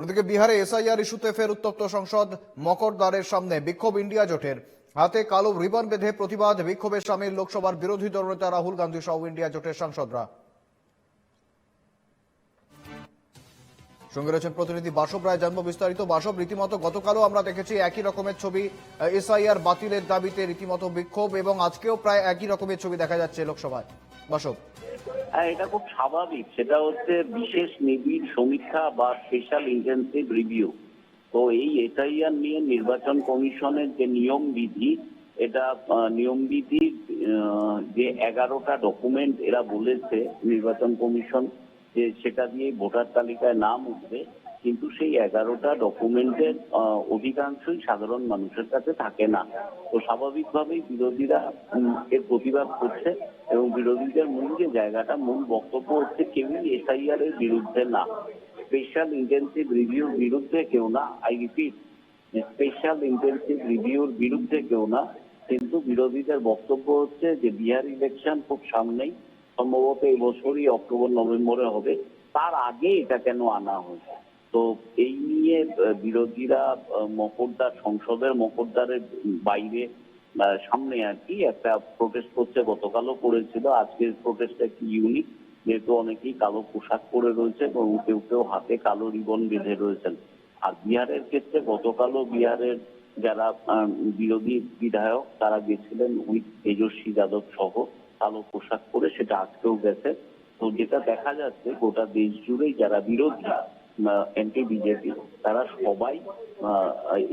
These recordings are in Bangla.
অন্যদিকে বিহারে এসআইআর ইস্যুতে ফের উত্তপ্ত সংসদ, মকরদ্বারের সামনে বিক্ষোভ ইন্ডিয়া জোটের। হাতে কালো রিবন বেঁধে প্রতিবাদ বিক্ষোভের সামিল লোকসভার বিরোধী দলনেতা রাহুল গান্ধী সহ ইন্ডিয়া জোটের সাংসদরা। সঙ্গে রয়েছেন প্রতিনিধি বাসব রায় জন্ম বিস্তারিত। বাসব, রীতিমতো গতকালও আমরা দেখেছি একই রকমের ছবি এসআইআর বাতিলের দাবিতে রীতিমতো বিক্ষোভ এবং আজকেও প্রায় একই রকমের ছবি দেখা যাচ্ছে লোকসভায়। বাসব। হ্যাঁ এটা খুব স্বাভাবিক। সেটা হচ্ছে বিশেষ নিবিড় সমীক্ষা বা স্পেশাল ইন্টেন্সিভ রিভিউ তো এই এসআইআর নিয়ে নির্বাচন কমিশনের যে নিয়ম বিধি, এটা নিয়ম বিধি যে এগারোটা ডকুমেন্ট এরা বলেছে নির্বাচন কমিশন যে সেটা দিয়ে ভোটার তালিকায় নাম উঠবে, কিন্তু সেই এগারোটা ডকুমেন্টের অধিকাংশই সাধারণ মানুষের কাছে থাকে না। তো স্বাভাবিকভাবেই বিরোধীরা এর প্রতিবাদ করছে এবং বিরোধীদের মূল যে জায়গাটা, মূল বক্তব্য হচ্ছে কেউই এসআইআর এর বিরুদ্ধে না। স্পেশাল ইন্টেন্সিভ রিভিউর বিরুদ্ধে কেউ না আই রিপিট স্পেশাল ইন্টেন্সিভ রিভিউর বিরুদ্ধে কেউ না। কিন্তু বিরোধীদের বক্তব্য হচ্ছে যে বিহার ইলেকশন খুব সামনেই সম্ভবত এই বছরই অক্টোবর নভেম্বরে হবে। তার আগে এটা কেন আনা হয়েছে তো এই নিয়ে বিরোধীরা আহ, মকরদ্বার সংসদের মকরদ্বারের বাইরে সামনে আর কি একটা প্রোটেস্ট করছে। গতকালও করেছিল। আজকের প্রোটেস্টটা একটু ইউনিক যেহেতু অনেকেই কালো পোশাক পরে রয়েছে এবং কেউ কেউ হাতে কালো রিবন বেঁধে রয়েছেন। আর বিহারের ক্ষেত্রে গতকালও বিহারের যারা বিরোধী বিধায়ক তারা গেছিলেন উইথ তেজস্বী যাদব সহ। কালো পোশাক পরে সেটা আজকেও গেছে। তো যেটা দেখা যাচ্ছে, গোটা দেশ জুড়েই যারা বিরোধী এনটি বিজেপি তারা সবাই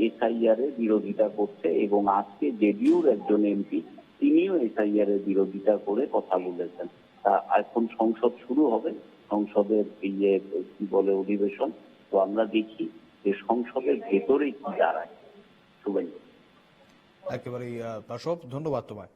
এসআইআর এর বিরোধিতা করছে এবং আজকে জেডিইউর একজন এমপি তিনিও এসআইআর এর বিরোধিতা করে কথা বলেছেন। এখন সংসদ শুরু হবে। সংসদের এই যে, কি বলে, অধিবেশন। তো আমরা দেখি যে সংসদের ভেতরে কি দাঁড়ায়। শুভেন্দু একেবারেই বাসব ধন্যবাদ তোমায়।